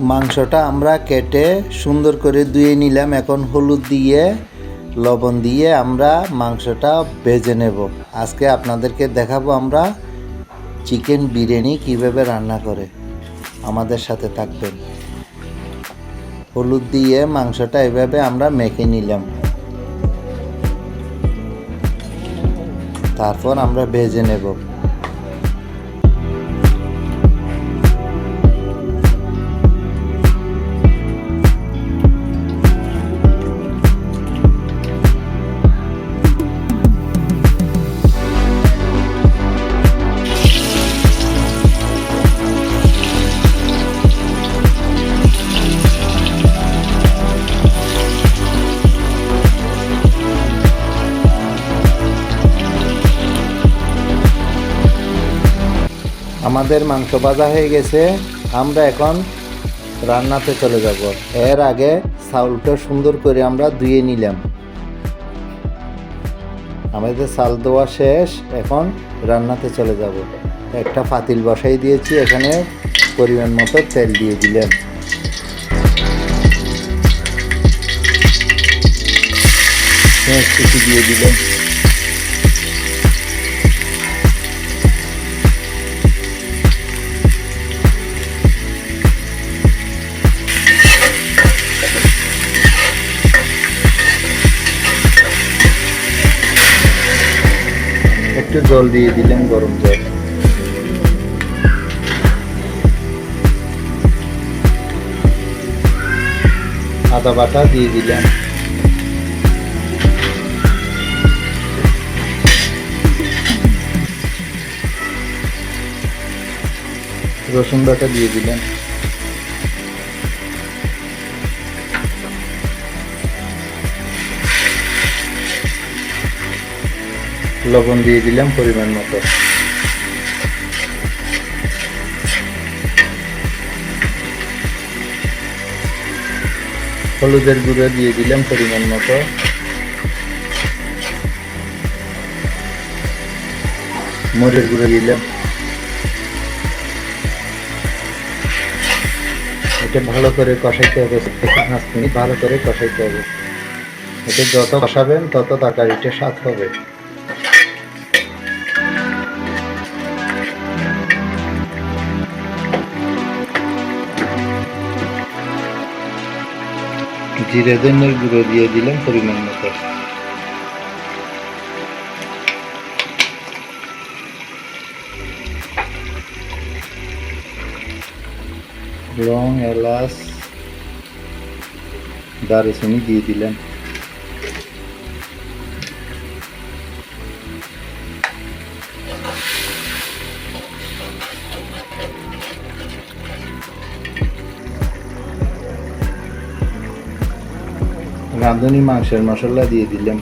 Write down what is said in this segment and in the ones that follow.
মাংসটা আমরা কেটে সুন্দর করে ধুয়ে নিলাম। এখন হলুদ দিয়ে, লবণ দিয়ে আমরা মাংসটা ভেজে নেব। আজকে আপনাদেরকে দেখাবো আমরা চিকেন বিরিয়ানি কীভাবে রান্না করে। আমাদের সাথে থাকবেন। হলুদ দিয়ে মাংসটা এভাবে আমরা মেখে নিলাম। তারপর আমরা ভেজে নেব। আমাদের মাংস ভাজা হয়ে গেছে, আমরা এখন রান্নাতে চলে যাব। এর আগে চাউলটা সুন্দর করে আমরা ধুয়ে নিলাম। আমাদের চাল দেওয়া শেষ, এখন রান্নাতে চলে যাব। একটা পাতিল বসাই দিয়েছি, এখানে পরিমাণ মতো তেল দিয়ে কুচি দিয়ে দিলাম। একটু জল দিয়ে দিলেন গরম জল। আদা বাটা দিয়ে দিলাম। রসুন বাটা দিয়ে দিলেন লবণ দিয়ে দিলাম পরিমাণ মতো। হলুদের গুঁড়ো দিয়ে দিলাম পরিমাণ মতো। মরিচ গুঁড়ো দিলাম। এটা ভালো করে কষাইতে হবে। ভালো করে কষাইতে হবে। এটা যত কষাবেন তত তরকারিটা স্বাদ হবে। জিরে ধনের গুঁড়ো দিয়ে দিলাম পরিমাণ মতো লং এলাচ দারুচিনি দিয়ে দিলাম রাঁধুনি মাংসের মশলা দিয়ে দিলাম।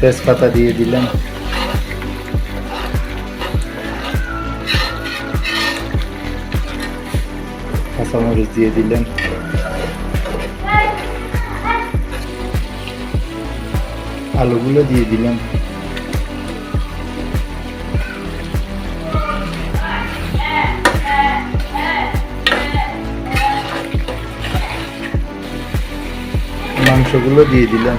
তেজপাতা দিয়ে দিলাম। কাঁচামরিচ দিয়ে দিলাম। আলুগুলো দিয়ে দিলাম। মাংসগুলো দিয়ে দিলাম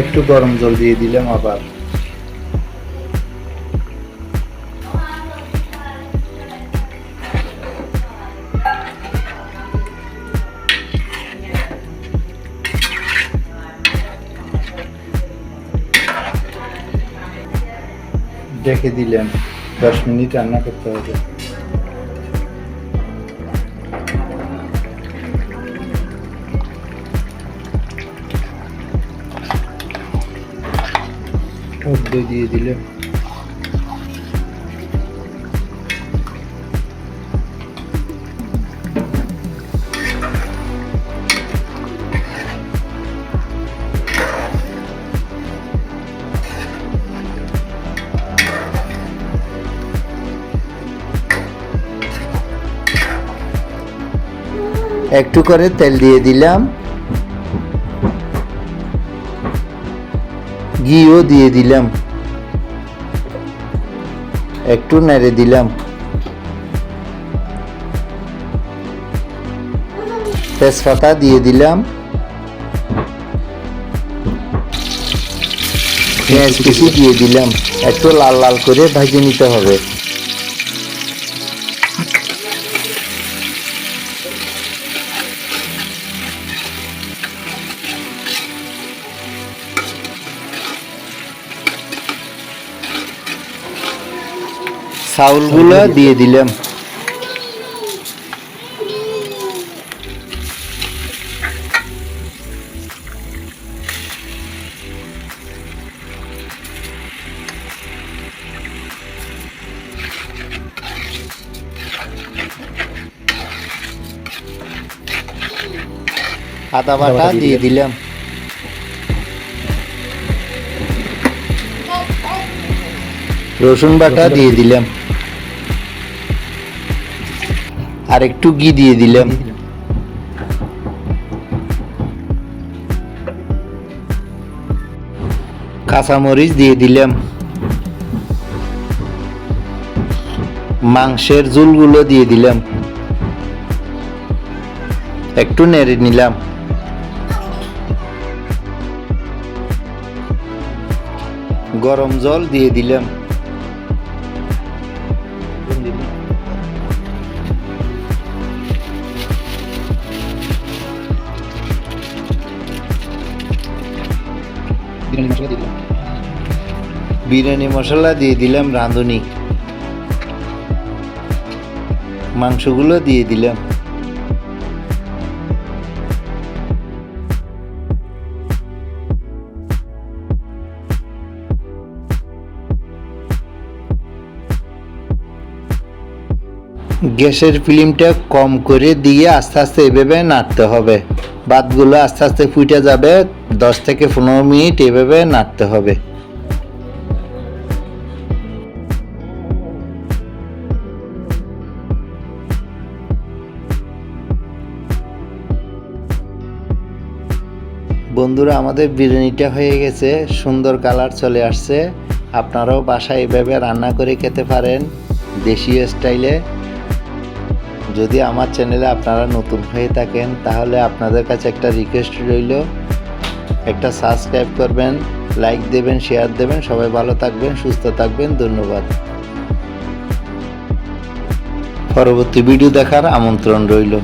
একটু গরম জল দিয়ে দিলাম আবার ডেকে দিলেন। দশ মিনিট রান্না করতে হবে। দিয়ে দিলেন। একটু করে তেল দিয়ে দিলাম। ঘিও দিয়ে দিলাম। একটু নেড়ে দিলাম। তেজপাতা দিয়ে দিলাম। পেঁয়াজ কুচি দিয়ে দিলাম। একটু লাল লাল করে ভাজে নিতে হবে। চাউলগুলো দিয়ে দিলাম। আদা বাটা দিয়ে দিলাম। রসুন বাটা দিয়ে দিলাম। আর একটু ঘি দিয়ে দিলাম। কাঁচামরিচ দিয়ে দিলাম। মাংসের ঝুলগুলো দিয়ে দিলাম। একটু নেড়ে নিলাম। গরম জল দিয়ে দিলাম। বিরিয়ানি মশলা দিয়ে দিলাম বিরিয়ানি মশলা দিয়ে দিলাম রাঁধুনি। মাংসগুলো দিয়ে দিলাম। গ্যাসের ফিল্মটা কম করে দিয়ে আস্তে আস্তে এভাবে নাড়তে হবে। ভাতগুলো আস্তে আস্তে ফুটে যাবে, দশ থেকে পনেরো মিনিট এভাবে নাড়তে হবে। বন্ধুরা, আমাদের বিরিয়ানিটা হয়ে গেছে, সুন্দর কালার চলে আসছে। আপনারাও বাসায় এভাবে রান্না করে খেতে পারেন দেশীয় স্টাইলে। যদি আমার চ্যানেলে আপনারা নতুন হয়ে থাকেন, তাহলে আপনাদের কাছে একটা রিকোয়েস্ট রইল। একটা সাবস্ক্রাইব করবেন লাইক দেবেন শেয়ার দেবেন। সবাই ভালো থাকবেন, সুস্থ থাকবেন। ধন্যবাদ। পরবর্তী ভিডিও দেখার আমন্ত্রণ রইল।